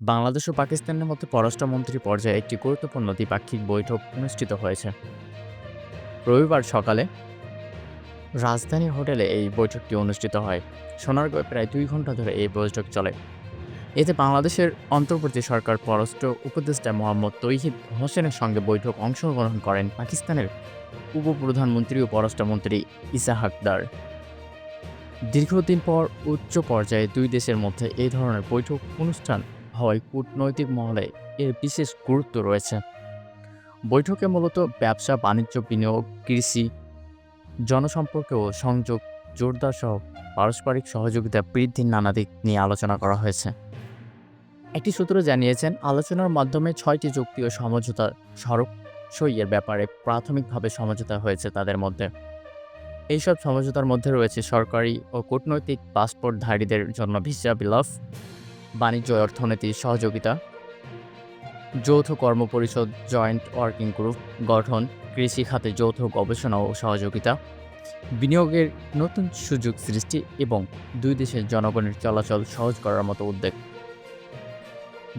বাংলাদেশ ও পাকিস্তানের মধ্যে পররাষ্ট্রমন্ত্রী পর্যায়ে একটি গুরুত্বপূর্ণ দ্বিপাক্ষিক বৈঠক অনুষ্ঠিত হয়েছে। রবিবার সকালে রাজধানী হোটেলে এই বৈঠকটি অনুষ্ঠিত হয়। সোনারগাঁয়ে প্রায় দুই ঘণ্টা ধরে এই বৈঠক চলে। এতে বাংলাদেশের অন্তর্বর্তী সরকার পররাষ্ট্র উপদেষ্টা মোহাম্মদ তৈহিদ হোসেনের সঙ্গে বৈঠক অংশগ্রহণ করেন পাকিস্তানের উপপ্রধানমন্ত্রী ও পররাষ্ট্রমন্ত্রী ইসা হাকদার। দীর্ঘদিন পর উচ্চ পর্যায়ে দুই দেশের মধ্যে এই ধরনের বৈঠক অনুষ্ঠান হওয়ায় কূটনৈতিক মহলে এর বিশেষ গুরুত্ব রয়েছে। বৈঠকে মূলত ব্যবসা, বাণিজ্য, বিনিয়োগ, কৃষি জনসম্পর্ক ও সংযোগ, জোরদার সহ পারস্পরিক সহযোগিতা বৃদ্ধির নানা দিক নিয়ে আলোচনা করা হয়েছে। একটি সূত্র জানিয়েছেন, আলোচনার মাধ্যমে ছয়টি চুক্তি ও সমঝোতা সড়ক সইয়ের ব্যাপারে প্রাথমিকভাবে সমঝোতা হয়েছে তাদের মধ্যে। এইসব সমঝোতার মধ্যে রয়েছে সরকারি ও কূটনৈতিক পাসপোর্টধারীদের জন্য ভিসা বিলাফ বাণিজ্য ও অর্থনীতির সহযোগিতা, যৌথ কর্মপরিষদ জয়েন্ট ওয়ার্কিং গ্রুপ গঠন, কৃষি খাতে যৌথ গবেষণা ও সহযোগিতা, বিনিয়োগের নতুন সুযোগ সৃষ্টি এবং দুই দেশের জনগণের চলাচল সহজ করার মতো উদ্যোগ।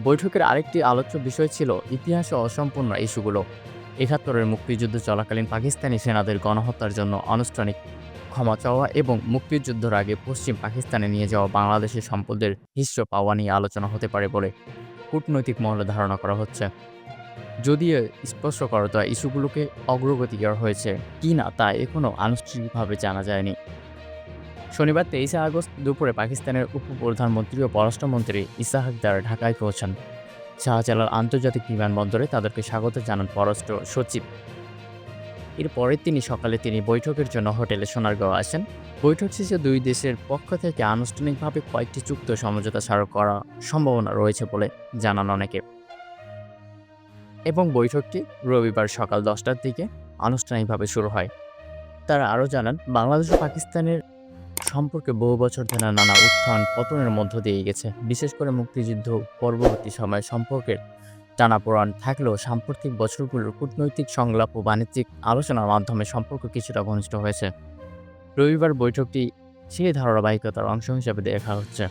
বৈঠকের আরেকটি আলোচ্য বিষয় ছিল ইতিহাসে অসম্পূর্ণ ইস্যুগুলো। একাত্তরের মুক্তিযুদ্ধ চলাকালীন পাকিস্তানি সেনাদের গণহত্যার জন্য আনুষ্ঠানিক ক্ষমা চাওয়া এবং মুক্তিযুদ্ধের আগে পশ্চিম পাকিস্তানে নিয়ে যাওয়া বাংলাদেশের সম্পদের হিস্য পাওয়া নিয়ে আলোচনা হতে পারে বলে কূটনৈতিক মহলে ধারণা করা হচ্ছে। যদিও স্পষ্টকরতা ইস্যুগুলোকে অগ্রগতি করা হয়েছে, কি না তা এখনও আনুষ্ঠানিকভাবে জানা যায়নি। শনিবার তেইশে আগস্ট দুপুরে পাকিস্তানের উপপ্রধানমন্ত্রী ও পররাষ্ট্রমন্ত্রী ইসা হাকদার ঢাকায় পৌঁছান। শাহজালাল আন্তর্জাতিক বিমানবন্দরে তাদেরকে স্বাগত জানান পররাষ্ট্র সচিব। এরপরে তিনি সকালে তিনি বৈঠকের জন্য হোটেলে সোনারগাঁও আসেন। বৈঠক শেষে দুই দেশের পক্ষ থেকে আনুষ্ঠানিকভাবে কয়েকটি চুক্তি সমঝোতা স্মারক করার সম্ভাবনা রয়েছে বলে জানান অনেকে। এবং বৈঠকটি রবিবার সকাল দশটার দিকে আনুষ্ঠানিকভাবে শুরু হয়। তারা আরও জানান, বাংলাদেশ ও পাকিস্তানের সম্পর্কে বহু বছর ধরে নানা উত্থান পতনের মধ্য দিয়ে গেছে। বিশেষ করে মুক্তিযুদ্ধ পরবর্তী সময় সম্পর্কের টানাপোড়ান থাকলেও সাম্প্রতিক বছরগুলোর কূটনৈতিক সংলাপ ও বাণিজ্যিক আলোচনার মাধ্যমে সম্পর্ক কিছুটা ঘনিষ্ঠ হয়েছে। রবিবার বৈঠকটি সেই ধারাবাহিকতার অংশ হিসেবে দেখা হচ্ছে।